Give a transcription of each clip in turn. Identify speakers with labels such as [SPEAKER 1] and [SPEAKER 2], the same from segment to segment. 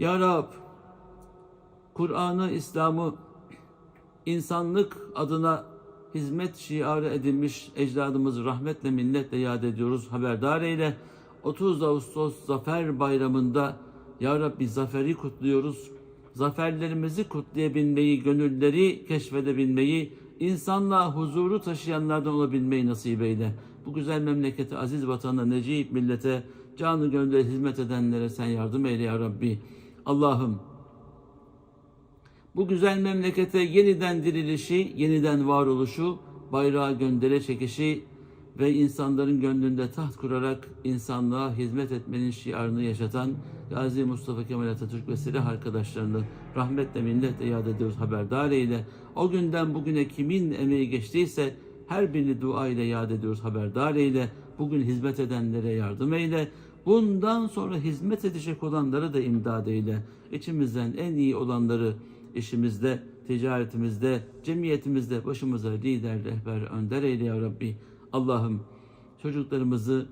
[SPEAKER 1] Ya Rab, Kur'an'ı, İslam'ı insanlık adına hizmet şiarı edinmiş ecdadımızı rahmetle minnetle yad ediyoruz. Haberdar eyle. 30 Ağustos Zafer Bayramı'nda Ya Rabbi zaferi kutluyoruz. Zaferlerimizi kutlayabilmeyi, gönülleri keşfedebilmeyi, insanlığa huzuru taşıyanlardan olabilmeyi nasip eyle. Bu güzel memlekete, aziz vatana, necip millete, canı gönülleri hizmet edenlere sen yardım eyle ya Rabbi. Allah'ım bu güzel memlekete yeniden dirilişi, yeniden varoluşu, bayrağı göndere çekişi ve insanların gönlünde taht kurarak insanlığa hizmet etmenin şiarını yaşatan Gazi Mustafa Kemal Atatürk ve silah arkadaşlarını rahmetle minnetle yad ediyoruz haberdar eyle. O günden bugüne kimin emeği geçtiyse her birini dua ile yad ediyoruz haberdar eyle. Bugün hizmet edenlere yardım eyle. Bundan sonra hizmet edecek olanlara da imdad eyle. İçimizden en iyi olanları işimizde, ticaretimizde, cemiyetimizde başımıza lider, rehber, önder eyle ya Rabbi. Allah'ım çocuklarımızı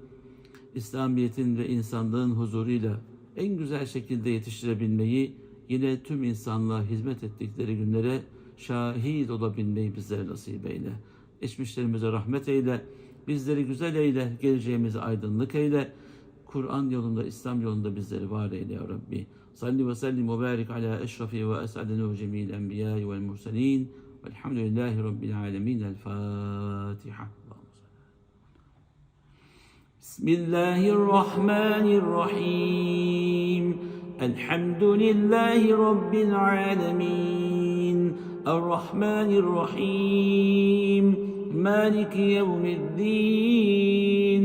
[SPEAKER 1] İslamiyet'in ve insanlığın huzuruyla en güzel şekilde yetiştirebilmeyi, yine tüm insanlığa hizmet ettikleri günlere şahit olabilmeyi bizlere nasip eyle. Geçmişlerimize rahmet eyle, bizleri güzel eyle, geleceğimizi aydınlık eyle. Kur'an yolunda, İslam yolunda bizleri var eyle ya Rabbi. Salli ve sellim ve ala eşrafi ve es'adenu cemil enbiyai vel murselin. Velhamdülillahi Rabbil alemin. El Fatiha. بسم الله الرحمن الرحيم الحمد لله رب العالمين الرحمن الرحيم مالك يوم الدين